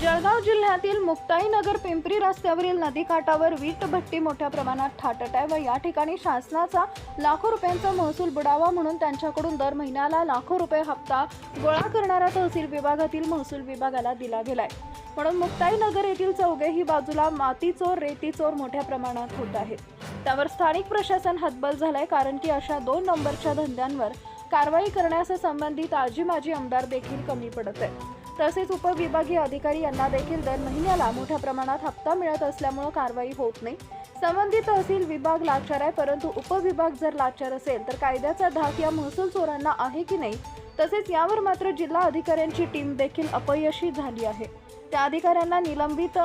जळगाव जिल्ह्यातील मुक्ताईनगर पिंपरी रस्त्यावरील नदीकाठावर वीट भट्टी मोठ्या प्रमाणात ठाटत आहे व या ठिकाणी शासनाचा लाखो रुपयांचा महसूल बुडावा म्हणून त्यांच्याकडून दर महिन्याला लाखो रुपये हप्ता गोळा करणारा तहसील विभागातील महसूल विभागाला दिला गेलाय. म्हणून मुक्ताईनगर येथील चौघेही बाजूला माती चोर रेती चोर मोठ्या प्रमाणात होत आहेत. त्यावर स्थानिक प्रशासन हतबल झालंय कारण की अशा दोन नंबरच्या धंद्यांवर कारवाई करण्यास संबंधित आजी माजी आमदार देखील कमी पडत आहे तसेच उपविभागीय अधिकारी यांना देखील दर महिन्याला मोठ्या प्रमाणात हप्ता मिळत असल्यामुळे कारवाई होत नाही. संबंधित तहसील विभाग लाचार आहे परंतु उपविभाग जर लाचार असेल तर कायद्याचा धाक या महसूल चोरांना आहे की नाही? तसेच यावर मात्र जिल्हा अधिकाऱ्यांची टीम देखील अपयशी झाली आहे. त्या अधिकाऱ्यांना निलंबित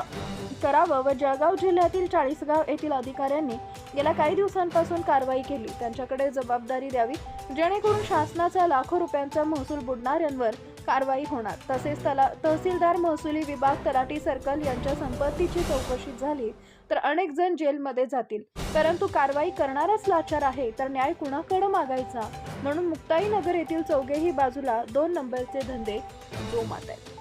करावं व जळगाव जिल्ह्यातील चाळीसगाव येथील अधिकाऱ्यांनी गेल्या काही दिवसांपासून कारवाई केली. त्यांच्याकडे जबाबदारी द्यावी जेणेकरून शासनाचा लाखो रुपयांचा महसूल बुडणाऱ्यांवर कारवाई होणार. तसेच तला तहसीलदार महसुली विभाग तलाटी सर्कल यांच्या संपत्तीची चौकशी झाली तर अनेक जण जेलमध्ये जातील. परंतु कारवाई करणारच लाचार आहे तर न्याय कुणाकडे मागायचा? म्हणून मुक्ताईनगर येथील चौघेही बाजूला दोन नंबरचे धंदे जोमात आहेत.